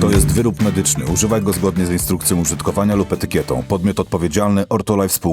To jest wyrób medyczny. Używaj go zgodnie z instrukcją użytkowania lub etykietą. Podmiot odpowiedzialny Ortolife Spół.